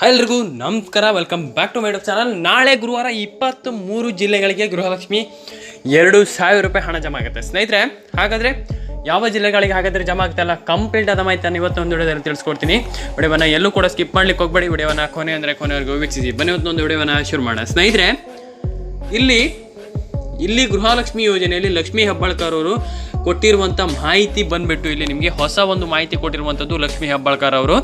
Hi ಎಲ್ರಿಗೂ, ನಮಸ್ಕಾರ. Welcome back to ಮೈಡಪ್ ಚಾನಲ್ ನಾಳೆ ಗುರುವಾರ ಇಪ್ಪತ್ತು ಮೂರು ಜಿಲ್ಲೆಗಳಿಗೆ ಗೃಹಲಕ್ಷ್ಮಿ ಎರಡು ಸಾವಿರ ರೂಪಾಯಿ ಹಣ ಜಮಾ ಆಗುತ್ತೆ. ಸ್ನೇಹಿತರೆ, ಹಾಗಾದರೆ ಯಾವ ಜಿಲ್ಲೆಗಳಿಗೆ ಹಾಗಾದರೆ ಜಮಾ ಆಗುತ್ತೆ ಅಲ್ಲ? ಕಂಪ್ಲೀಟ್ ಆದ ಮಾಹಿತಿಯನ್ನು ಇವತ್ತು ಒಂದು ವಿಡಿಯೋದಲ್ಲಿ ತಿಳಿಸ್ಕೊಡ್ತೀನಿ. ವಿಡಿಯೋವನ್ನು ಎಲ್ಲೂ ಕೂಡ ಸ್ಕಿಪ್ ಮಾಡ್ಲಿಕ್ಕೆ ಹೋಗ್ಬೇಡಿ. ವಿಡಿಯೋವನ್ನು ಕೊನೆ ಅಂದರೆ ಕೊನೆವರೆಗೂ ವೀಕ್ಷಿಸಿ. ಬನ್ನಿ, ಇವತ್ತೊಂದು ವಿಡಿಯೋವನ್ನು ಶುರು ಮಾಡೋಣ. ಸ್ನೇಹಿತರೆ, ಇಲ್ಲಿ ಇಲ್ಲಿ ಗೃಹಲಕ್ಷ್ಮಿ ಯೋಜನೆಯಲ್ಲಿ ಲಕ್ಷ್ಮಿ ಹೆಬ್ಬಾಳ್ಕರ್ ಅವರು ಕೊಟ್ಟಿರುವಂಥ ಮಾಹಿತಿ ಬಂದ್ಬಿಟ್ಟು ಇಲ್ಲಿ ನಿಮಗೆ ಹೊಸ ಒಂದು ಮಾಹಿತಿ ಕೊಟ್ಟಿರುವಂಥದ್ದು ಲಕ್ಷ್ಮಿ ಹೆಬ್ಬಾಳ್ಕರ್ ಅವರು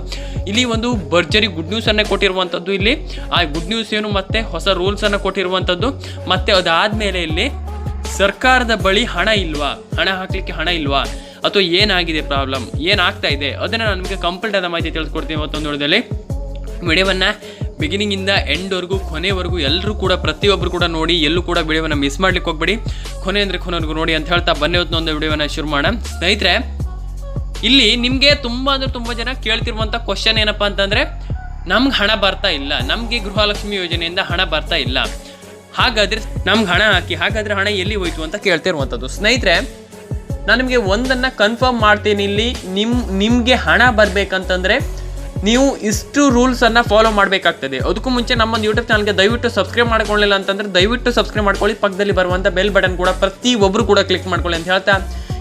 ಇಲ್ಲಿ ಒಂದು ಭರ್ಜರಿ ಗುಡ್ ನ್ಯೂಸನ್ನೇ ಕೊಟ್ಟಿರುವಂಥದ್ದು ಇಲ್ಲಿ. ಆ ಗುಡ್ ನ್ಯೂಸ್ ಏನು ಮತ್ತೆ? ಹೊಸ ರೂಲ್ಸ್ ಅನ್ನ ಕೊಟ್ಟಿರುವಂಥದ್ದು ಮತ್ತೆ ಅದಾದಮೇಲೆ ಇಲ್ಲಿ ಸರ್ಕಾರದ ಬಳಿ ಹಣ ಇಲ್ವಾ? ಹಣ ಹಾಕಲಿಕ್ಕೆ ಹಣ ಇಲ್ವಾ? ಅಥವಾ ಏನಾಗಿದೆ ಪ್ರಾಬ್ಲಮ್? ಏನಾಗ್ತಾ ಇದೆ? ಅದನ್ನ ನಾನು ನಿಮಗೆ ಕಂಪ್ಲೀಟ್ ಆದ ಮಾಹಿತಿ ತಿಳಿಸ್ಕೊಡ್ತೀನಿ ಮತ್ತೊಂದು ವಿಡಿಯೋದಲ್ಲಿ. ವಿಡಿಯೋವನ್ನು ಬಿಗಿನಿಂಗಿಂದ ಎಂಡ್ವರೆಗೂ ಕೊನೆವರೆಗೂ ಎಲ್ಲರೂ ಕೂಡ ಪ್ರತಿಯೊಬ್ಬರು ಕೂಡ ನೋಡಿ, ಎಲ್ಲೂ ಕೂಡ ವಿಡಿಯೋವನ್ನು ಮಿಸ್ ಮಾಡ್ಲಿಕ್ಕೆ ಹೋಗ್ಬೇಡಿ. ಕೊನೆ ಅಂದರೆ ಕೊನೆವರೆಗೂ ನೋಡಿ ಅಂತ ಹೇಳ್ತಾ ಬನ್ನಿ ಹೊತ್ತೊಂದು ವಿಡಿಯೋವನ್ನು ಶುರು ಮಾಡೋಣ. ಸ್ನೇಹಿತರೆ, ಇಲ್ಲಿ ನಿಮಗೆ ತುಂಬ ಅಂದ್ರೆ ತುಂಬ ಜನ ಕೇಳ್ತಿರುವಂಥ ಕ್ವಶನ್ ಏನಪ್ಪ ಅಂತಂದರೆ, ನಮ್ಗೆ ಹಣ ಬರ್ತಾ ಇಲ್ಲ. ನಮಗೆ ಗೃಹಲಕ್ಷ್ಮಿ ಯೋಜನೆಯಿಂದ ಹಣ ಬರ್ತಾ ಇಲ್ಲ. ಹಾಗಾದ್ರೆ ನಮ್ಗೆ ಹಣ ಹಾಕಿ, ಹಾಗಾದ್ರೆ ಹಣ ಎಲ್ಲಿ ಹೋಯ್ತು ಅಂತ ಕೇಳ್ತಿರುವಂಥದ್ದು. ಸ್ನೇಹಿತರೆ, ನಾನು ನಿಮಗೆ ಒಂದನ್ನು ಕನ್ಫರ್ಮ್ ಮಾಡ್ತೀನಿ ಇಲ್ಲಿ. ನಿಮ್, ನಿಮಗೆ ಹಣ ಬರಬೇಕಂತಂದ್ರೆ ನೀವು ಇಷ್ಟು ರೂಲ್ಸನ್ನು ಫಾಲೋ ಮಾಡಬೇಕಾಗ್ತದೆ. ಅದಕ್ಕೂ ಮುಂಚೆ ನಮ್ಮೊಂದು ಯೂಟ್ಯೂಬ್ ಚಾನಲ್ಗೆ ದಯವಿಟ್ಟು ಸಬ್ಸ್ಕ್ರೈಬ್ ಮಾಡ್ಕೊಳ್ಳಿಲ್ಲ ಅಂತಂದ್ರೆ ದಯವಿಟ್ಟು ಸಬ್ಸ್ಕ್ರೈಬ್ ಮಾಡ್ಕೊಳ್ಳಿ. ಪಕ್ಕದಲ್ಲಿ ಬರುವಂಥ ಬೆಲ್ ಬಟನ್ ಕೂಡ ಪ್ರತಿ ಒಬ್ಬರು ಕೂಡ ಕ್ಲಿಕ್ ಮಾಡ್ಕೊಳ್ಳಿ ಅಂತ ಹೇಳ್ತಾ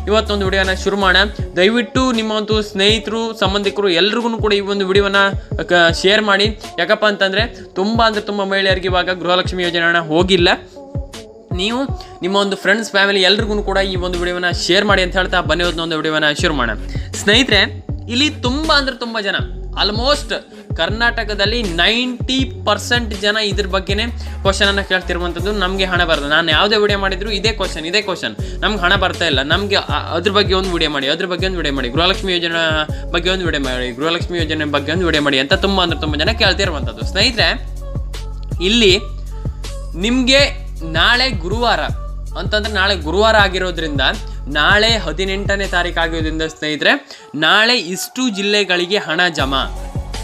ಇವತ್ತೊಂದು ವಿಡಿಯೋನ ಶುರು ಮಾಡೋಣ. ದಯವಿಟ್ಟು ನಿಮ್ಮ ಒಂದು ಸ್ನೇಹಿತರು, ಸಂಬಂಧಿಕರು ಎಲ್ರಿಗೂ ಕೂಡ ಈ ಒಂದು ವಿಡಿಯೋನ ಶೇರ್ ಮಾಡಿ. ಯಾಕಪ್ಪ ಅಂತಂದರೆ ತುಂಬ ಅಂದರೆ ತುಂಬ ಮಹಿಳೆಯರಿಗೆ ಇವಾಗ ಗೃಹಲಕ್ಷ್ಮಿ ಯೋಜನೆ ಹೋಗಿಲ್ಲ. ನೀವು ನಿಮ್ಮ ಒಂದು ಫ್ರೆಂಡ್ಸ್ ಫ್ಯಾಮಿಲಿ ಎಲ್ರಿಗೂ ಕೂಡ ಈ ಒಂದು ವಿಡಿಯೋನ ಶೇರ್ ಮಾಡಿ ಅಂತ ಹೇಳ್ತಾ ಬನ್ನಿ. ಒಂದು ವಿಡಿಯೋನ ಶುರು ಮಾಡೋಣ. ಸ್ನೇಹಿತರೆ, ಇಲ್ಲಿ ತುಂಬ ಅಂದರೆ ತುಂಬ ಜನ ಆಲ್ಮೋಸ್ಟ್ ಕರ್ನಾಟಕದಲ್ಲಿ ನೈಂಟಿ ಪರ್ಸೆಂಟ್ ಜನ ಇದ್ರ ಬಗ್ಗೆನೇ ಕ್ವಶನ್ ಅನ್ನ ಕೇಳ್ತಿರುವಂಥದ್ದು ನಮಗೆ ಹಣ ಬರ್ತದೆ ನಾನು ಯಾವುದೇ ವಿಡಿಯೋ ಮಾಡಿದ್ರು ಇದೇ ಕ್ವಶನ್ ಇದೇ ಕ್ವಶನ್ ನಮ್ಗೆ ಹಣ ಬರ್ತಾ ಇಲ್ಲ. ನಮಗೆ ಅದ್ರ ಬಗ್ಗೆ ಒಂದು ವಿಡಿಯೋ ಮಾಡಿ, ಅದ್ರ ಬಗ್ಗೆ ಒಂದು ವಿಡಿಯೋ ಮಾಡಿ. ಗೃಹಲಕ್ಷ್ಮಿ ಯೋಜನೆ ಬಗ್ಗೆ ಒಂದು ವಿಡಿಯೋ ಮಾಡಿ, ಗೃಹಲಕ್ಷ್ಮಿ ಯೋಜನೆ ಬಗ್ಗೆ ಒಂದು ವಿಡಿಯೋ ಮಾಡಿ ಅಂತ ತುಂಬ ಅಂದ್ರೆ ತುಂಬ ಜನ ಕೇಳ್ತಿರುವಂಥದ್ದು ಸ್ನೇಹಿತರೆ, ಇಲ್ಲಿ ನಿಮಗೆ ನಾಳೆ ಗುರುವಾರ, ಅಂತಂದ್ರೆ ನಾಳೆ ಗುರುವಾರ ಆಗಿರೋದ್ರಿಂದ ನಾಳೆ ಹದಿನೆಂಟನೇ ತಾರೀಕು ಆಗಿರೋದ್ರಿಂದ ಸ್ನೇಹಿತರೆ, ನಾಳೆ ಇಷ್ಟು ಜಿಲ್ಲೆಗಳಿಗೆ ಹಣ ಜಮಾ.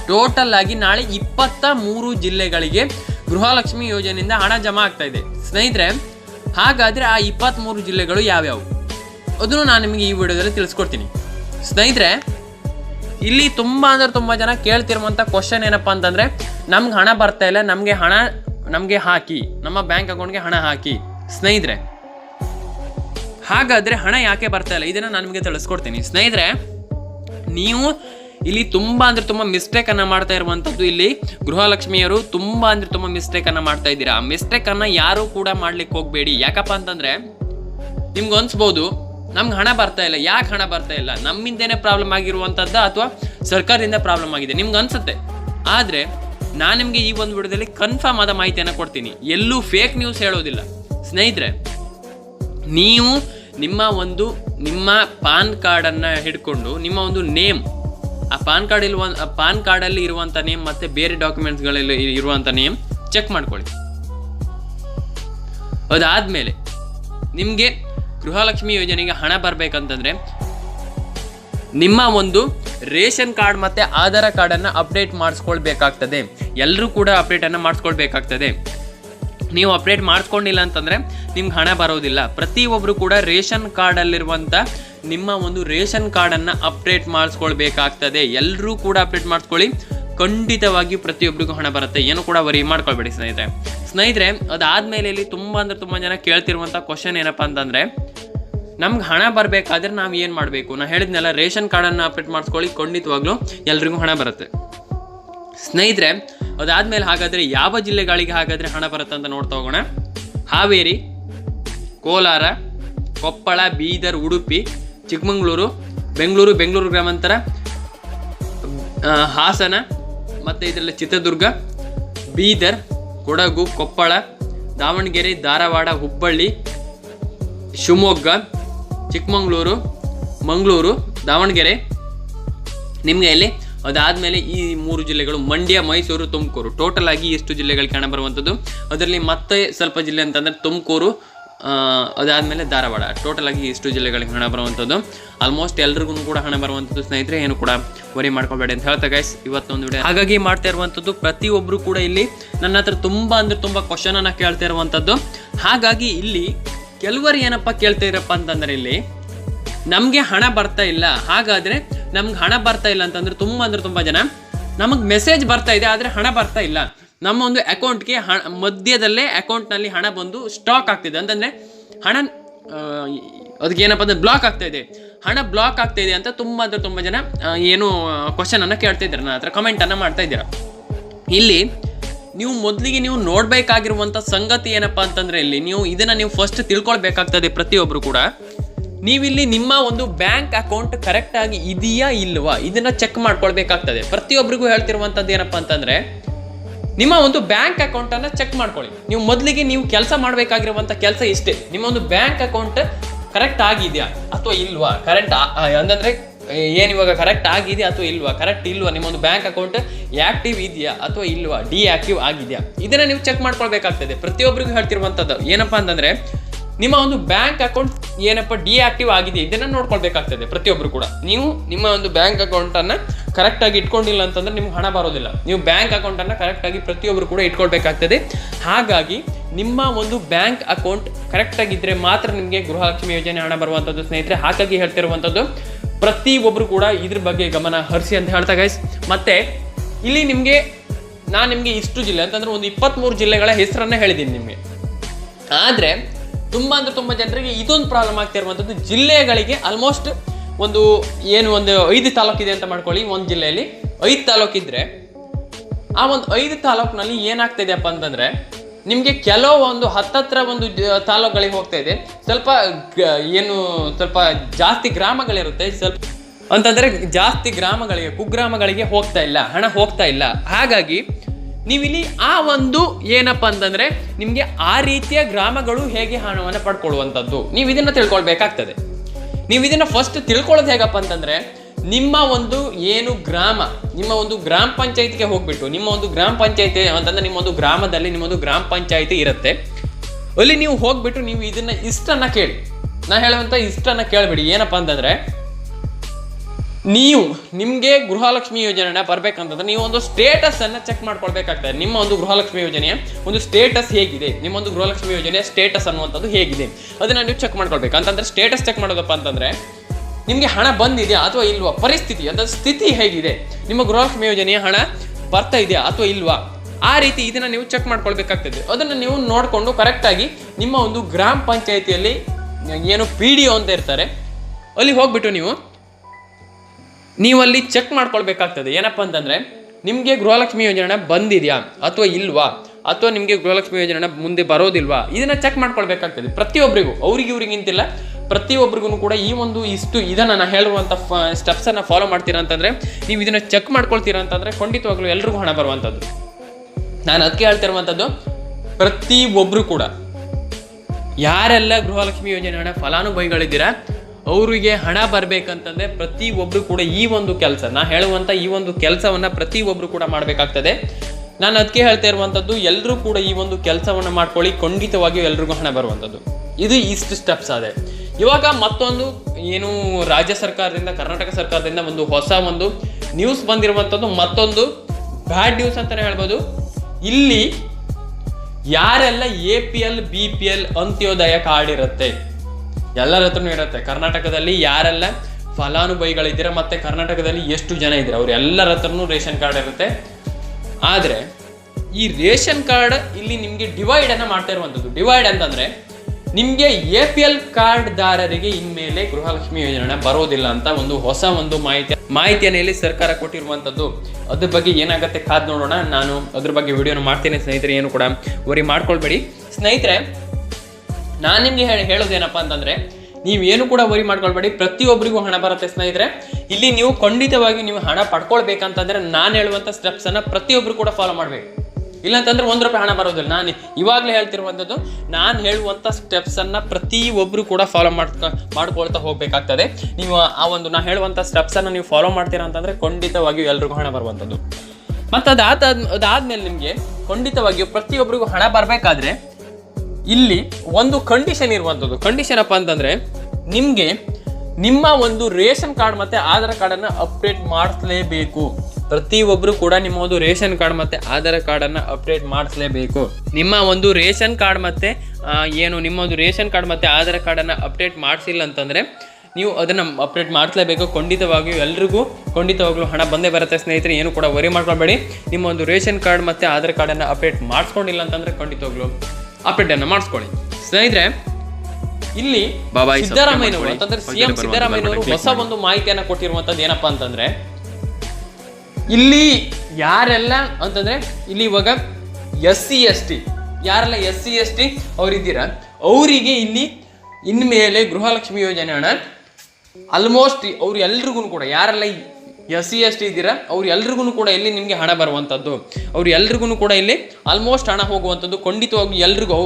ಟೋಟಲ್ ಆಗಿ ನಾಳೆ ಇಪ್ಪತ್ತ ಮೂರು ಜಿಲ್ಲೆಗಳಿಗೆ ಗೃಹಲಕ್ಷ್ಮಿ ಯೋಜನೆಯಿಂದ ಹಣ ಜಮಾ ಆಗ್ತಾ ಇದೆ. ಸ್ನೇಹಿತರೆ, ಹಾಗಾದರೆ ಆ ಇಪ್ಪತ್ತ್ಮೂರು ಜಿಲ್ಲೆಗಳು ಯಾವ್ಯಾವು? ಅದನ್ನು ನಾನು ನಿಮಗೆ ಈ ವಿಡಿಯೋದಲ್ಲಿ ತಿಳಿಸ್ಕೊಡ್ತೀನಿ. ಸ್ನೇಹಿತರೆ, ಇಲ್ಲಿ ತುಂಬ ಅಂದರೆ ತುಂಬ ಜನ ಕೇಳ್ತಿರುವಂಥ ಕ್ವಶನ್ ಏನಪ್ಪ ಅಂತಂದರೆ, ನಮ್ಗೆ ಹಣ ಬರ್ತಾ ಇಲ್ಲ, ನಮಗೆ ಹಣ, ನಮಗೆ ಹಾಕಿ, ನಮ್ಮ ಬ್ಯಾಂಕ್ ಅಕೌಂಟ್ಗೆ ಹಣ ಹಾಕಿ. ಸ್ನೇಹಿತರೆ ಹಾಗಾದರೆ ಹಣ ಯಾಕೆ ಬರ್ತಾ ಇಲ್ಲ? ಇದನ್ನು ನಾನು ನಿಮಗೆ ತಿಳಿಸ್ಕೊಡ್ತೀನಿ. ಸ್ನೇಹಿತರೆ, ನೀವು ಇಲ್ಲಿ ತುಂಬ ಅಂದ್ರೆ ತುಂಬ ಮಿಸ್ಟೇಕನ್ನು ಮಾಡ್ತಾ ಇರುವಂಥದ್ದು ಇಲ್ಲಿ ಗೃಹಲಕ್ಷ್ಮಿಯರು ತುಂಬ ಅಂದ್ರೆ ತುಂಬ ಮಿಸ್ಟೇಕನ್ನು ಮಾಡ್ತಾ ಇದ್ದೀರಾ? ಆ ಮಿಸ್ಟೇಕನ್ನು ಯಾರೂ ಕೂಡ ಮಾಡ್ಲಿಕ್ಕೆ ಹೋಗಬೇಡಿ. ಯಾಕಪ್ಪ ಅಂತಂದರೆ, ನಿಮ್ಗೆ ಅನ್ಸ್ಬೋದು, ನಮ್ಗೆ ಹಣ ಬರ್ತಾ ಇಲ್ಲ. ಯಾಕೆ ಹಣ ಬರ್ತಾ ಇಲ್ಲ? ನಮ್ಮಿಂದೇನೆ ಪ್ರಾಬ್ಲಮ್ ಆಗಿರುವಂಥದ್ದು ಅಥವಾ ಸರ್ಕಾರದಿಂದ ಪ್ರಾಬ್ಲಮ್ ಆಗಿದೆ? ನಿಮ್ಗೆ ಅನ್ಸುತ್ತೆ? ಆದರೆ, ನಾನು ನಿಮಗೆ ಈ ಒಂದು ವಿಡಿಯೋದಲ್ಲಿ ಕನ್ಫರ್ಮ್ ಆದ ಮಾಹಿತಿಯನ್ನು ಕೊಡ್ತೀನಿ. ಎಲ್ಲೂ ಫೇಕ್ ನ್ಯೂಸ್ ಹೇಳೋದಿಲ್ಲ. ಸ್ನೇಹಿತರೆ, ನೀವು ನಿಮ್ಮ ಒಂದು, ನಿಮ್ಮ ಪಾನ್ ಕಾರ್ಡನ್ನು ಹಿಡ್ಕೊಂಡು ನಿಮ್ಮ ಒಂದು ನೇಮ್, ಆ ಪಾನ್ ಕಾರ್ಡ್ ಆ ಪಾನ್ ಕಾರ್ಡಲ್ಲಿ ಇರುವಂಥ ನೇಮ್ ಮತ್ತು ಬೇರೆ ಡಾಕ್ಯುಮೆಂಟ್ಸ್ಗಳಲ್ಲಿ ಇರುವಂಥ ನೇಮ್ ಚೆಕ್ ಮಾಡ್ಕೊಳ್ಳಿ. ಅದಾದಮೇಲೆ ನಿಮಗೆ ಗೃಹಲಕ್ಷ್ಮಿ ಯೋಜನೆಗೆ ಹಣ ಬರಬೇಕಂತಂದರೆ ನಿಮ್ಮ ಒಂದು ರೇಷನ್ ಕಾರ್ಡ್ ಮತ್ತು ಆಧಾರ ಕಾರ್ಡನ್ನು ಅಪ್ಡೇಟ್ ಮಾಡಿಸ್ಕೊಳ್ಬೇಕಾಗ್ತದೆ. ಎಲ್ಲರೂ ಕೂಡ ಅಪ್ಡೇಟನ್ನು ಮಾಡಿಸ್ಕೊಳ್ಬೇಕಾಗ್ತದೆ. ನೀವು ಅಪ್ಡೇಟ್ ಮಾಡಿಸ್ಕೊಂಡಿಲ್ಲ ಅಂತಂದರೆ ನಿಮ್ಗೆ ಹಣ ಬರೋದಿಲ್ಲ. ಪ್ರತಿಯೊಬ್ಬರು ಕೂಡ ರೇಷನ್ ಕಾರ್ಡಲ್ಲಿರುವಂಥ ನಿಮ್ಮ ಒಂದು ರೇಷನ್ ಕಾರ್ಡನ್ನು ಅಪ್ಡೇಟ್ ಮಾಡಿಸ್ಕೊಳ್ಬೇಕಾಗ್ತದೆ. ಎಲ್ಲರೂ ಕೂಡ ಅಪ್ಡೇಟ್ ಮಾಡಿಸ್ಕೊಳ್ಳಿ. ಖಂಡಿತವಾಗಿ ಪ್ರತಿಯೊಬ್ಬರಿಗೂ ಹಣ ಬರುತ್ತೆ. ಏನು ಕೂಡ ವರಿ ಮಾಡ್ಕೊಳ್ಬೇಡಿ ಸ್ನೇಹಿತರೆ. ಸ್ನೇಹಿತರೆ, ಅದಾದಮೇಲೆ ಇಲ್ಲಿ ತುಂಬ ಅಂದರೆ ತುಂಬ ಜನ ಕೇಳ್ತಿರುವಂಥ ಕ್ವಶನ್ ಏನಪ್ಪ ಅಂತಂದರೆ, ನಮ್ಗೆ ಹಣ ಬರಬೇಕಾದ್ರೆ ನಾವು ಏನು ಮಾಡಬೇಕು? ನಾನು ಹೇಳಿದ್ನಲ್ಲ, ರೇಷನ್ ಕಾರ್ಡನ್ನು ಅಪ್ಡೇಟ್ ಮಾಡಿಸ್ಕೊಳ್ಳಿ. ಖಂಡಿತವಾಗ್ಲೂ ಎಲ್ರಿಗೂ ಹಣ ಬರುತ್ತೆ. ಸ್ನೇಹಿತರೆ, ಅದಾದಮೇಲೆ ಹಾಗಾದರೆ ಯಾವ ಜಿಲ್ಲೆಗಳಿಗೆ ಹಾಗಾದರೆ ಹಣ ಬರುತ್ತೆ ಅಂತ ನೋಡ್ತಾ ಹೋಗೋಣ. ಹಾವೇರಿ ಕೋಲಾರ, ಕೊಪ್ಪಳ, ಬೀದರ್, ಉಡುಪಿ, ಚಿಕ್ಕಮಗಳೂರು, ಬೆಂಗಳೂರು ಬೆಂಗಳೂರು ಗ್ರಾಮಾಂತರ ಹಾಸನ, ಮತ್ತು ಇದರಲ್ಲಿ ಚಿತ್ರದುರ್ಗ, ಬೀದರ್, ಕೊಡಗು, ಕೊಪ್ಪಳ, ದಾವಣಗೆರೆ, ಧಾರವಾಡ, ಹುಬ್ಬಳ್ಳಿ, ಶಿವಮೊಗ್ಗ, ಚಿಕ್ಕಮಗಳೂರು, ಮಂಗಳೂರು, ದಾವಣಗೆರೆ. ನಿಮಗೆ ಇಲ್ಲಿ ಅದಾದಮೇಲೆ ಈ ಮೂರು ಜಿಲ್ಲೆಗಳು ಮಂಡ್ಯ, ಮೈಸೂರು, ತುಮಕೂರು. ಟೋಟಲ್ ಆಗಿ ಎಷ್ಟು ಜಿಲ್ಲೆಗಳು ಕಾಣಬರುವಂಥದ್ದು. ಅದರಲ್ಲಿ ಮತ್ತೆ ಸ್ವಲ್ಪ ಜಿಲ್ಲೆ ಅಂತಂದರೆ ತುಮಕೂರು ಅದಾದಮೇಲೆ ಧಾರವಾಡ. ಟೋಟಲ್ ಆಗಿ ಇಷ್ಟು ಜಿಲ್ಲೆಗಳಿಗೆ ಹಣ ಬರುವಂಥದ್ದು. ಆಲ್ಮೋಸ್ಟ್ ಎಲ್ರಿಗೂ ಕೂಡ ಹಣ ಬರುವಂಥದ್ದು ಸ್ನೇಹಿತರೆ, ಏನು ಕೂಡ ವರಿ ಮಾಡ್ಕೊಬೇಡಿ ಅಂತ ಹೇಳ್ತಾ ಗೈಸ್ ಇವತ್ತೊಂದು ವಿಡಿಯೋ ಹಾಗಾಗಿ ಮಾಡ್ತಾ ಇರುವಂಥದ್ದು ಪ್ರತಿಯೊಬ್ಬರು ಕೂಡ ಇಲ್ಲಿ ನನ್ನ ಹತ್ರ ತುಂಬ ಅಂದರೆ ತುಂಬ ಕ್ವಶನನ್ನು ಕೇಳ್ತಾ ಇರುವಂಥದ್ದು. ಹಾಗಾಗಿ ಇಲ್ಲಿ ಕೆಲವರು ಏನಪ್ಪ ಕೇಳ್ತಾ ಇರಪ್ಪ ಅಂತಂದರೆ ಇಲ್ಲಿ ನಮಗೆ ಹಣ ಬರ್ತಾ ಇಲ್ಲ. ಹಾಗಾದರೆ ನಮ್ಗೆ ಹಣ ಬರ್ತಾ ಇಲ್ಲ ಅಂತಂದರೆ ತುಂಬ ಅಂದರೆ ತುಂಬ ಜನ ನಮಗೆ ಮೆಸೇಜ್ ಬರ್ತಾ ಇದೆ, ಆದರೆ ಹಣ ಬರ್ತಾ ಇಲ್ಲ. ನಮ್ಮ ಒಂದು ಅಕೌಂಟ್ಗೆ ಹಣ, ಮಧ್ಯದಲ್ಲೇ ಅಕೌಂಟ್ನಲ್ಲಿ ಹಣ ಬಂದು ಸ್ಟಾಕ್ ಆಗ್ತಿದೆ. ಅಂತಂದರೆ ಹಣ ಅದಕ್ಕೆ ಏನಪ್ಪ ಅಂದರೆ ಬ್ಲಾಕ್ ಆಗ್ತಾ ಇದೆ. ಹಣ ಬ್ಲಾಕ್ ಆಗ್ತಾ ಇದೆ ಅಂತ ತುಂಬ ಅಂದರೆ ತುಂಬ ಜನ ಏನು ಕ್ವಶನನ್ನು ಕೇಳ್ತಾ ಇದ್ದಾರೆ. ನನ್ನ ಹತ್ರ ಕಮೆಂಟನ್ನು ಮಾಡ್ತಾ ಇದ್ದೀರಾ? ಇಲ್ಲಿ ನೀವು ಮೊದಲಿಗೆ ನೀವು ನೋಡಬೇಕಾಗಿರುವಂಥ ಸಂಗತಿ ಏನಪ್ಪ ಅಂತಂದರೆ ಇಲ್ಲಿ ನೀವು ಇದನ್ನು ನೀವು ಫಸ್ಟ್ ತಿಳ್ಕೊಳ್ಬೇಕಾಗ್ತದೆ ಪ್ರತಿಯೊಬ್ಬರು ಕೂಡ. ನೀವಿಲ್ಲಿ ನಿಮ್ಮ ಒಂದು ಬ್ಯಾಂಕ್ ಅಕೌಂಟ್ ಕರೆಕ್ಟಾಗಿ ಇದೆಯಾ ಇಲ್ವಾ? ಇದನ್ನು ಚೆಕ್ ಮಾಡ್ಕೊಳ್ಬೇಕಾಗ್ತದೆ. ಪ್ರತಿಯೊಬ್ಬರಿಗೂ ಹೇಳ್ತಿರುವಂಥದ್ದು ಏನಪ್ಪ ಅಂತಂದರೆ ನಿಮ್ಮ ಒಂದು ಬ್ಯಾಂಕ್ ಅಕೌಂಟನ್ನು ಚೆಕ್ ಮಾಡ್ಕೊಳ್ಳಿ. ನೀವು ಮೊದಲಿಗೆ ನೀವು ಕೆಲಸ ಮಾಡಬೇಕಾಗಿರುವಂಥ ಕೆಲಸ ಇಷ್ಟೇ. ನಿಮ್ಮ ಒಂದು ಬ್ಯಾಂಕ್ ಅಕೌಂಟ್ ಕರೆಕ್ಟ್ ಆಗಿದೆಯಾ ಅಥವಾ ಇಲ್ವಾ? ಕರೆಂಟ್ ಅಂತಂದರೆ ಏನು ಇವಾಗ ಕರೆಕ್ಟ್ ಆಗಿದೆಯಾ ಅಥವಾ ಇಲ್ವಾ? ಕರೆಕ್ಟ್ ಇಲ್ವಾ? ನಿಮ್ಮ ಒಂದು ಬ್ಯಾಂಕ್ ಅಕೌಂಟ್ ಆ್ಯಕ್ಟಿವ್ ಇದೆಯಾ ಅಥವಾ ಇಲ್ವಾ? ಡಿಆಕ್ಟಿವ್ ಆಗಿದೆಯಾ? ಇದನ್ನು ನೀವು ಚೆಕ್ ಮಾಡ್ಕೊಳ್ಬೇಕಾಗ್ತದೆ. ಪ್ರತಿಯೊಬ್ಬರಿಗೂ ಹೇಳ್ತಿರುವಂಥದ್ದು. ಏನಪ್ಪ ಅಂತಂದರೆ ನಿಮ್ಮ ಒಂದು ಬ್ಯಾಂಕ್ ಅಕೌಂಟ್ ಏನಪ್ಪ ಡಿಆಕ್ಟಿವ್ ಆಗಿದೆ, ಇದನ್ನು ನೋಡ್ಕೊಳ್ಬೇಕಾಗ್ತದೆ ಪ್ರತಿಯೊಬ್ಬರು ಕೂಡ. ನೀವು ನಿಮ್ಮ ಒಂದು ಬ್ಯಾಂಕ್ ಅಕೌಂಟನ್ನು ಕರೆಕ್ಟಾಗಿ ಇಟ್ಕೊಂಡಿಲ್ಲ ಅಂತಂದ್ರೆ ನಿಮ್ಗೆ ಹಣ ಬರೋದಿಲ್ಲ. ನೀವು ಬ್ಯಾಂಕ್ ಅಕೌಂಟನ್ನು ಕರೆಕ್ಟಾಗಿ ಪ್ರತಿಯೊಬ್ಬರು ಕೂಡ ಇಟ್ಕೊಳ್ಬೇಕಾಗ್ತದೆ. ಹಾಗಾಗಿ ನಿಮ್ಮ ಒಂದು ಬ್ಯಾಂಕ್ ಅಕೌಂಟ್ ಕರೆಕ್ಟಾಗಿದ್ದರೆ ಮಾತ್ರ ನಿಮಗೆ ಗೃಹಲಕ್ಷ್ಮಿ ಯೋಜನೆ ಹಣ ಬರುವಂಥದ್ದು ಸ್ನೇಹಿತರೆ, ಹಾಗಾಗಿ ಹೇಳ್ತಿರುವಂಥದ್ದು ಪ್ರತಿ ಒಬ್ಬರು ಕೂಡ ಇದ್ರ ಬಗ್ಗೆ ಗಮನ ಹರಿಸಿ ಅಂತ ಹೇಳ್ತಾ ಗೈಸ್ ಮತ್ತೆ ಇಲ್ಲಿ ನಿಮಗೆ ನಾನು ನಿಮಗೆ ಇಷ್ಟು ಜಿಲ್ಲೆ, ಅಂತಂದ್ರೆ ಒಂದು ಇಪ್ಪತ್ತ್ಮೂರು ಜಿಲ್ಲೆಗಳ ಹೆಸರನ್ನ ಹೇಳಿದ್ದೀನಿ ನಿಮಗೆ. ಆದರೆ ತುಂಬ ಅಂದರೆ ತುಂಬ ಜನರಿಗೆ ಇದೊಂದು ಪ್ರಾಬ್ಲಮ್ ಆಗ್ತಿರುವಂಥದ್ದು ಜಿಲ್ಲೆಗಳಿಗೆ ಆಲ್ಮೋಸ್ಟ್ ಒಂದು ಏನು ಒಂದು ಐದು ತಾಲೂಕಿದೆ ಅಂತ ಮಾಡ್ಕೊಳ್ಳಿ ಒಂದು ಜಿಲ್ಲೆಯಲ್ಲಿ. ಐದು ತಾಲೂಕಿದ್ರೆ ಆ ಒಂದು ಐದು ತಾಲೂಕಿನಲ್ಲಿ ಏನಾಗ್ತಿದೆಯಪ್ಪ ಅಂತಂದ್ರೆ ನಿಮಗೆ ಕೆಲವೊಂದು ಹತ್ತತ್ರ ಒಂದು ತಾಲೂಕುಗಳಿಗೆ ಹೋಗ್ತಾ ಇದೆ. ಸ್ವಲ್ಪ ಏನು ಸ್ವಲ್ಪ ಜಾಸ್ತಿ ಗ್ರಾಮಗಳಿರುತ್ತೆ. ಸ್ವಲ್ಪ ಅಂತಂದ್ರೆ ಜಾಸ್ತಿ ಗ್ರಾಮಗಳಿಗೆ, ಕುಗ್ರಾಮಗಳಿಗೆ ಹೋಗ್ತಾ ಇಲ್ಲ, ಹಣ ಹೋಗ್ತಾ ಇಲ್ಲ. ಹಾಗಾಗಿ ನೀವಿಲ್ಲಿ ಆ ಒಂದು ಏನಪ್ಪ ಅಂತಂದ್ರೆ ನಿಮಗೆ ಆ ರೀತಿಯ ಗ್ರಾಮಗಳು ಹೇಗೆ ಹಣವನ್ನು ಪಡ್ಕೊಳ್ಳುವಂಥದ್ದು. ನೀವು ಇದನ್ನ ತಿಳ್ಕೊಳ್ಬೇಕಾಗ್ತದೆ. ನೀವು ಇದನ್ನ ಫಸ್ಟ್ ತಿಳ್ಕೊಳ್ಳೋದು ಹೇಗಪ್ಪ ಅಂತಂದ್ರೆ ನಿಮ್ಮ ಒಂದು ಏನು ಗ್ರಾಮ, ನಿಮ್ಮ ಒಂದು ಗ್ರಾಮ ಪಂಚಾಯತ್ಗೆ ಹೋಗ್ಬಿಟ್ಟು, ನಿಮ್ಮ ಒಂದು ಗ್ರಾಮ ಪಂಚಾಯತಿ ಅಂತಂದ್ರೆ ನಿಮ್ಮ ಒಂದು ಗ್ರಾಮದಲ್ಲಿ ನಿಮ್ಮ ಒಂದು ಗ್ರಾಮ ಪಂಚಾಯತಿ ಇರುತ್ತೆ. ಅಲ್ಲಿ ನೀವು ಹೋಗ್ಬಿಟ್ಟು ನೀವು ಇದನ್ನ ಇಷ್ಟನ್ನ ಕೇಳಿ. ನಾ ಹೇಳುವಂತ ಇಷ್ಟನ್ನ ಕೇಳಬೇಡಿ. ಏನಪ್ಪ ಅಂತಂದ್ರೆ ನೀವು ನಿಮಗೆ ಗೃಹಲಕ್ಷ್ಮಿ ಯೋಜನೆ ಬರಬೇಕಂತಂದ್ರೆ ನೀವು ಒಂದು ಸ್ಟೇಟಸನ್ನು ಚೆಕ್ ಮಾಡ್ಕೊಳ್ಬೇಕಾಗ್ತದೆ. ನಿಮ್ಮ ಒಂದು ಗೃಹಲಕ್ಷ್ಮಿ ಯೋಜನೆಯ ಒಂದು ಸ್ಟೇಟಸ್ ಹೇಗಿದೆ. ನಿಮ್ಮ ಒಂದು ಗೃಹಲಕ್ಷ್ಮಿ ಯೋಜನೆಯ ಸ್ಟೇಟಸ್ ಅನ್ನುವಂಥದ್ದು ಹೇಗಿದೆ. ಅದನ್ನು ನೀವು ಚೆಕ್ ಮಾಡ್ಕೊಳ್ಬೇಕು. ಅಂತಂದರೆ ಸ್ಟೇಟಸ್ ಚೆಕ್ ಮಾಡೋದಪ್ಪ ಅಂತಂದರೆ, ನಿಮಗೆ ಹಣ ಬಂದಿದೆಯಾ ಅಥವಾ ಇಲ್ವಾ? ಪರಿಸ್ಥಿತಿ, ಅದರ ಸ್ಥಿತಿ ಹೇಗಿದೆ? ನಿಮ್ಮ ಗೃಹಲಕ್ಷ್ಮಿ ಯೋಜನೆಯ ಹಣ ಬರ್ತಾ ಇದೆಯಾ ಅಥವಾ ಇಲ್ವಾ? ಆ ರೀತಿ ಇದನ್ನು ನೀವು ಚೆಕ್ ಮಾಡ್ಕೊಳ್ಬೇಕಾಗ್ತದೆ. ಅದನ್ನು ನೀವು ನೋಡಿಕೊಂಡು ಕರೆಕ್ಟಾಗಿ ನಿಮ್ಮ ಒಂದು ಗ್ರಾಮ ಪಂಚಾಯಿತಿಯಲ್ಲಿ ಏನು ಪಿ ಡಿ ಒ ಅಂತ ಇರ್ತಾರೆ, ಅಲ್ಲಿ ಹೋಗ್ಬಿಟ್ಟು ನೀವು ನೀವು ಅಲ್ಲಿ ಚೆಕ್ ಮಾಡ್ಕೊಳ್ಬೇಕಾಗ್ತದೆ. ಏನಪ್ಪ ಅಂತಂದ್ರೆ, ನಿಮಗೆ ಗೃಹಲಕ್ಷ್ಮಿ ಯೋಜನೆ ಬಂದಿದೆಯಾ? ಅಥವಾ ಇಲ್ವಾ? ಅಥವಾ ನಿಮಗೆ ಗೃಹಲಕ್ಷ್ಮಿ ಯೋಜನೆ ಮುಂದೆ ಬರೋದಿಲ್ವಾ? ಇದನ್ನ ಚೆಕ್ ಮಾಡ್ಕೊಳ್ಬೇಕಾಗ್ತದೆ. ಪ್ರತಿಯೊಬ್ಬರಿಗೂ ಅವ್ರಿಗೆ ಇವ್ರಿಗಿಂತಿಲ್ಲ ಪ್ರತಿಯೊಬ್ಬರಿಗೂ ಕೂಡ ಈ ಒಂದು ಇಷ್ಟು ಇದನ್ನ ನಾನು ಹೇಳುವಂಥ ಸ್ಟೆಪ್ಸನ್ನು ಫಾಲೋ ಮಾಡ್ತೀರಾ ಅಂತಂದ್ರೆ, ನೀವು ಇದನ್ನ ಚೆಕ್ ಮಾಡ್ಕೊಳ್ತೀರಾ ಅಂತಂದ್ರೆ ಖಂಡಿತವಾಗ್ಲೂ ಎಲ್ರಿಗೂ ಹಣ ಬರುವಂಥದ್ದು ನಾನು ಅದಕ್ಕೆ ಪ್ರತಿ ಒಬ್ಬರು ಕೂಡ, ಯಾರೆಲ್ಲ ಗೃಹಲಕ್ಷ್ಮಿ ಯೋಜನೆ ಫಲಾನುಭವಿಗಳಿದ್ದೀರಾ ಅವರಿಗೆ ಹಣ ಬರಬೇಕಂತಂದ್ರೆ ಪ್ರತಿಯೊಬ್ಬರು ಕೂಡ ಈ ಒಂದು ಕೆಲಸ, ನಾ ಹೇಳುವಂಥ ಈ ಒಂದು ಕೆಲಸವನ್ನು ಪ್ರತಿ ಒಬ್ರು ಕೂಡ ಮಾಡಬೇಕಾಗ್ತದೆ. ನಾನು ಅದಕ್ಕೆ ಹೇಳ್ತಾ ಇರುವಂಥದ್ದು ಎಲ್ಲರೂ ಕೂಡ ಈ ಒಂದು ಕೆಲಸವನ್ನು ಮಾಡ್ಕೊಳ್ಳಿ, ಖಂಡಿತವಾಗಿಯೂ ಎಲ್ರಿಗೂ ಹಣ ಬರುವಂಥದ್ದು ಇದು ಇಷ್ಟು ಸ್ಟೆಪ್ಸ್ ಅದೇ ಇವಾಗ ಮತ್ತೊಂದು ಏನು ರಾಜ್ಯ ಸರ್ಕಾರದಿಂದ, ಕರ್ನಾಟಕ ಸರ್ಕಾರದಿಂದ ಒಂದು ಹೊಸ ಒಂದು ನ್ಯೂಸ್ ಬಂದಿರುವಂಥದ್ದು ಮತ್ತೊಂದು ಬ್ಯಾಡ್ ನ್ಯೂಸ್ ಅಂತಲೇ ಹೇಳ್ಬೋದು. ಇಲ್ಲಿ ಯಾರೆಲ್ಲ A P L B P L Antyodaya card ಇರುತ್ತೆ ಎಲ್ಲರ ಹತ್ರನೂ ಇರುತ್ತೆ. ಕರ್ನಾಟಕದಲ್ಲಿ ಯಾರೆಲ್ಲ ಫಲಾನುಭವಿಗಳಿದ್ದೀರಾ ಮತ್ತು ಕರ್ನಾಟಕದಲ್ಲಿ ಎಷ್ಟು ಜನ ಇದ್ದೀರಾ, ಅವ್ರು ಎಲ್ಲರ ಹತ್ರನೂ ರೇಷನ್ ಕಾರ್ಡ್ ಇರುತ್ತೆ. ಆದರೆ ಈ ರೇಷನ್ ಕಾರ್ಡ್ ಇಲ್ಲಿ ನಿಮಗೆ ಡಿವೈಡ್ ಅನ್ನ ಮಾಡ್ತಾ ಇರುವಂಥದ್ದು ಡಿವೈಡ್ ಅಂತಂದರೆ ನಿಮಗೆ ಎ ಪಿ ಎಲ್ ಕಾರ್ಡ್ದಾರರಿಗೆ ಇನ್ಮೇಲೆ ಗೃಹಲಕ್ಷ್ಮಿ ಯೋಜನೆ ಬರೋದಿಲ್ಲ ಅಂತ ಒಂದು ಹೊಸ ಒಂದು ಮಾಹಿತಿ ಮಾಹಿತಿಯನ್ನು ಇಲ್ಲಿ ಸರ್ಕಾರ ಕೊಟ್ಟಿರುವಂಥದ್ದು ಅದ್ರ ಬಗ್ಗೆ ಏನಾಗುತ್ತೆ ಕಾದ್ ನೋಡೋಣ. ನಾನು ಅದ್ರ ಬಗ್ಗೆ ವಿಡಿಯೋನ ಮಾಡ್ತೀನಿ. ಸ್ನೇಹಿತರೆ, ಏನು ಕೂಡ ವರಿ ಮಾಡ್ಕೊಳ್ಬೇಡಿ. ಸ್ನೇಹಿತರೆ ನಾನು ನಿಮಗೆ ಹೇಳಿ ಹೇಳೋದೇನಪ್ಪ ಅಂತಂದರೆ, ನೀವು ಏನು ಕೂಡ ವರಿ ಮಾಡ್ಕೊಳ್ಬೇಡಿ. ಪ್ರತಿಯೊಬ್ಬರಿಗೂ ಹಣ ಬರುತ್ತೆ ಸ್ನೇಹಿತರೆ. ಇಲ್ಲಿ ನೀವು ಖಂಡಿತವಾಗಿ ನೀವು ಹಣ ಪಡ್ಕೊಳ್ಬೇಕಂತಂದರೆ ನಾನು ಹೇಳುವಂಥ ಸ್ಟೆಪ್ಸನ್ನು ಪ್ರತಿಯೊಬ್ಬರು ಕೂಡ ಫಾಲೋ ಮಾಡಬೇಕು. ಇಲ್ಲಂತಂದ್ರೆ ಒಂದು ರೂಪಾಯಿ ಹಣ ಬರೋದಿಲ್ಲ. ನಾನು ಇವಾಗಲೇ ಹೇಳ್ತಿರುವಂಥದ್ದು ನಾನು ಹೇಳುವಂಥ ಸ್ಟೆಪ್ಸನ್ನು ಪ್ರತಿಯೊಬ್ಬರು ಕೂಡ ಫಾಲೋ ಮಾಡ್ಕೊ, ಮಾಡ್ಕೊಳ್ತಾ ಹೋಗಬೇಕಾಗ್ತದೆ. ನೀವು ಆ ಒಂದು ನಾನು ಹೇಳುವಂಥ ಸ್ಟೆಪ್ಸನ್ನು ನೀವು ಫಾಲೋ ಮಾಡ್ತೀರಾ ಅಂತಂದರೆ ಖಂಡಿತವಾಗಿಯೂ ಎಲ್ರಿಗೂ ಹಣ ಬರುವಂಥದ್ದು ಮತ್ತು ಅದಾದ ಅದಾದಮೇಲೆ ನಿಮಗೆ ಖಂಡಿತವಾಗಿಯೂ ಪ್ರತಿಯೊಬ್ಬರಿಗೂ ಹಣ ಬರಬೇಕಾದ್ರೆ ಇಲ್ಲಿ ಒಂದು ಕಂಡೀಷನ್ ಇರುವಂಥದ್ದು ಕಂಡೀಷನ್ ಅಪ್ಪ ಅಂತಂದರೆ, ನಿಮಗೆ ನಿಮ್ಮ ಒಂದು ರೇಷನ್ ಕಾರ್ಡ್ ಮತ್ತು ಆಧಾರ್ ಕಾರ್ಡನ್ನು ಅಪ್ಡೇಟ್ ಮಾಡಿಸ್ಲೇಬೇಕು. ಪ್ರತಿಯೊಬ್ಬರು ಕೂಡ ನಿಮ್ಮ ಒಂದು ರೇಷನ್ ಕಾರ್ಡ್ ಮತ್ತು ಆಧಾರ್ ಕಾರ್ಡನ್ನು ಅಪ್ಡೇಟ್ ಮಾಡಿಸ್ಲೇಬೇಕು. ನಿಮ್ಮ ಒಂದು ರೇಷನ್ ಕಾರ್ಡ್ ಮತ್ತು ಏನು, ನಿಮ್ಮ ಒಂದು ರೇಷನ್ ಕಾರ್ಡ್ ಮತ್ತೆ ಆಧಾರ್ ಕಾರ್ಡನ್ನು ಅಪ್ಡೇಟ್ ಮಾಡಿಸಿಲ್ಲ ಅಂತಂದರೆ, ನೀವು ಅದನ್ನು ಅಪ್ಡೇಟ್ ಮಾಡಿಸಲೇಬೇಕು. ಖಂಡಿತವಾಗಿಯೂ ಎಲ್ರಿಗೂ, ಖಂಡಿತವಾಗ್ಲೂ ಹಣ ಬಂದೇ ಬರುತ್ತೆ ಸ್ನೇಹಿತರೆ, ಏನು ಕೂಡ ವರಿ ಮಾಡ್ಕೊಳ್ಬೇಡಿ. ನಿಮ್ಮ ಒಂದು ರೇಷನ್ ಕಾರ್ಡ್ ಮತ್ತು ಆಧಾರ್ ಕಾರ್ಡನ್ನು ಅಪ್ಡೇಟ್ ಮಾಡಿಸ್ಕೊಂಡಿಲ್ಲ ಅಂತಂದರೆ ಖಂಡಿತವಾಗ್ಲೂ ಅಪ್ಡೇಟನ್ನು ಮಾಡಿಸ್ಕೊಳ್ಳಿ. ಸ್ನೇಹಿತರೆ ಇಲ್ಲಿ ಬಾಬಾ ಸಿದ್ದರಾಮಯ್ಯನವರು ಅಂತಂದ್ರೆ ಸಿಎಂ ಸಿದ್ದರಾಮಯ್ಯನವರು ಹೊಸ ಒಂದು ಮಾಹಿತಿಯನ್ನು ಕೊಟ್ಟಿರುವಂತದ್ದು ಏನಪ್ಪಾ ಅಂತಂದ್ರೆ ಇಲ್ಲಿ ಯಾರೆಲ್ಲ ಅಂತಂದ್ರೆ ಇಲ್ಲಿ ಇವಾಗ ಎಸ್ ಸಿ ಎಸ್ ಟಿ ಯಾರೆಲ್ಲ ಎಸ್ ಸಿ ಎಸ್ ಟಿ ಅವರಿದ್ದೀರಾ ಅವರಿಗೆ ಇಲ್ಲಿ ಇನ್ಮೇಲೆ ಗೃಹಲಕ್ಷ್ಮಿ ಯೋಜನೆ ಹಣ ಆಲ್ಮೋಸ್ಟ್ ಅವ್ರು ಎಲ್ರಿಗೂ ಕೂಡ ಯಾರೆಲ್ಲ ಎಸ್ ಸಿ ಎಸ್ ಟಿ ಇದ್ದೀರಾ? ಅವ್ರು ಎಲ್ರಿಗೂ ಕೂಡ ಇಲ್ಲಿ ನಿಮಗೆ ಹಣ ಬರುವಂಥದ್ದು. ಅವ್ರು ಎಲ್ರಿಗೂ ಕೂಡ ಇಲ್ಲಿ ಆಲ್ಮೋಸ್ಟ್ ಹಣ ಹೋಗುವಂಥದ್ದು. ಖಂಡಿತವಾಗಿ ಎಲ್ರಿಗೂ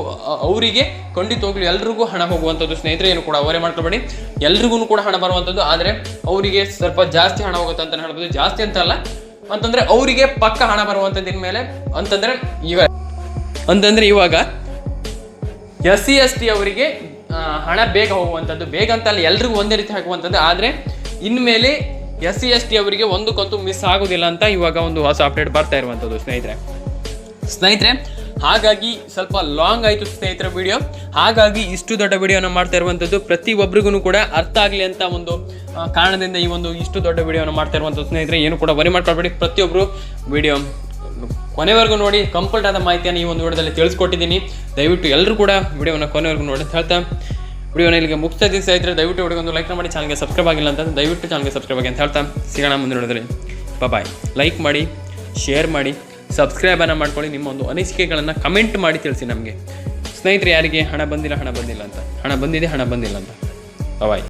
ಅವರಿಗೆ ಖಂಡಿತವಾಗ್ಲೂ ಎಲ್ರಿಗೂ ಹಣ ಹೋಗುವಂಥದ್ದು. ಸ್ನೇಹಿತರೆ ಏನು ಕೂಡ ಅವರೇ ಮಾಡ್ಕೊಬೇಡಿ. ಎಲ್ರಿಗೂ ಕೂಡ ಹಣ ಬರುವಂಥದ್ದು. ಆದರೆ ಅವರಿಗೆ ಸ್ವಲ್ಪ ಜಾಸ್ತಿ ಹಣ ಹೋಗುತ್ತೆ ಅಂತ ಹೇಳ್ಬೋದು. ಜಾಸ್ತಿ ಅಂತಲ್ಲ ಅಂತಂದರೆ ಅವರಿಗೆ ಪಕ್ಕ ಹಣ ಬರುವಂಥದ್ದಿನ ಮೇಲೆ ಅಂತಂದರೆ ಈಗ ಅಂತಂದರೆ ಇವಾಗ ಎಸ್ ಸಿ ಎಸ್ ಟಿ ಅವರಿಗೆ ಹಣ ಬೇಗ ಹೋಗುವಂಥದ್ದು. ಬೇಗ ಅಂತ ಅಲ್ಲ, ಎಲ್ರಿಗೂ ಒಂದೇ ರೀತಿ ಹಾಕುವಂಥದ್ದು. ಆದರೆ ಇನ್ಮೇಲೆ ಎಸ್ ಸಿ ಎಸ್ ಟಿ ಅವರಿಗೆ ಒಂದು ಕಂತು ಮಿಸ್ ಆಗೋದಿಲ್ಲ ಅಂತ ಇವಾಗ ಒಂದು ಹೊಸ ಅಪ್ಡೇಟ್ ಬರ್ತಾ ಇರುವಂಥದ್ದು ಸ್ನೇಹಿತರೆ. ಸ್ನೇಹಿತರೆ, ಹಾಗಾಗಿ ಸ್ವಲ್ಪ ಲಾಂಗ್ ಆಯಿತು ಸ್ನೇಹಿತರ ವಿಡಿಯೋ ಹಾಗಾಗಿ ಇಷ್ಟು ದೊಡ್ಡ ವಿಡಿಯೋನ ಮಾಡ್ತಾ ಇರುವಂಥದ್ದು ಪ್ರತಿ ಒಬ್ರಿಗೂ ಕೂಡ ಅರ್ಥ ಆಗಲಿ ಅಂತ ಒಂದು ಕಾರಣದಿಂದ ಈ ಒಂದು ಇಷ್ಟು ದೊಡ್ಡ ವಿಡಿಯೋನ ಮಾಡ್ತಾ ಇರುವಂಥದ್ದು ಸ್ನೇಹಿತರೆ. ಏನು ಕೂಡ ವರಿ ಮಾಡ್ಕೊಳ್ಬೇಡಿ ಪ್ರತಿಯೊಬ್ಬರು ವಿಡಿಯೋ ಕೊನೆವರೆಗೂ ನೋಡಿ ಕಂಪ್ಲೀಟ್ ಆದ ಮಾಹಿತಿಯನ್ನು ಈ ಒಂದು ವಿಡಿಯೋದಲ್ಲಿ ತಿಳಿಸ್ಕೊಟ್ಟಿದ್ದೀನಿ. ದಯವಿಟ್ಟು ಎಲ್ಲರೂ ಕೂಡ ವಿಡಿಯೋನ ಕೊನೆವರೆಗೂ ನೋಡಿ ಅಂತ ಹೇಳ್ತಾ ವಿಡಿಯೋನ ಮುಗಿಸ್ತಾ ಇದ್ದೀನಿ. ಸ್ನೇಹಿತರೆ, ದಯವಿಟ್ಟು ಒಂದು ಲೈಕ್ ಮಾಡಿ ಚಾನಲ್ಗೆ ಸಬ್ಸ್ಕ್ರೈಬ್ ಆಗಿಲ್ಲ ಅಂತ ದಯವಿಟ್ಟು ಚಾನಲ್ಗೆ ಸಬ್ಸ್ಕ್ರೈಬ್ ಆಗಿ ಅಂತ ಹೇಳ್ತಾ ಸಿಗೋಣ ಮುಂದೆ ನೋಡಿದ್ರೆ ಬಾಯ್ ಲೈಕ್ ಮಾಡಿ ಶೇರ್ ಮಾಡಿ ಸಬ್ಸ್ಕ್ರೈಬನ್ನು ಮಾಡ್ಕೊಳ್ಳಿ. ನಿಮ್ಮ ಒಂದು ಅನಿಸಿಕೆಗಳನ್ನು ಕಮೆಂಟ್ ಮಾಡಿ ತಿಳಿಸಿ ನಮಗೆ. ಸ್ನೇಹಿತರೆ, ಯಾರಿಗೆ ಹಣ ಬಂದಿಲ್ಲ ಹಣ ಬಂದಿಲ್ಲ ಅಂತ. ಹಣ ಬಂದಿದೆ, ಹಣ ಬಂದಿಲ್ಲ ಅಂತ. ಬಾಯ್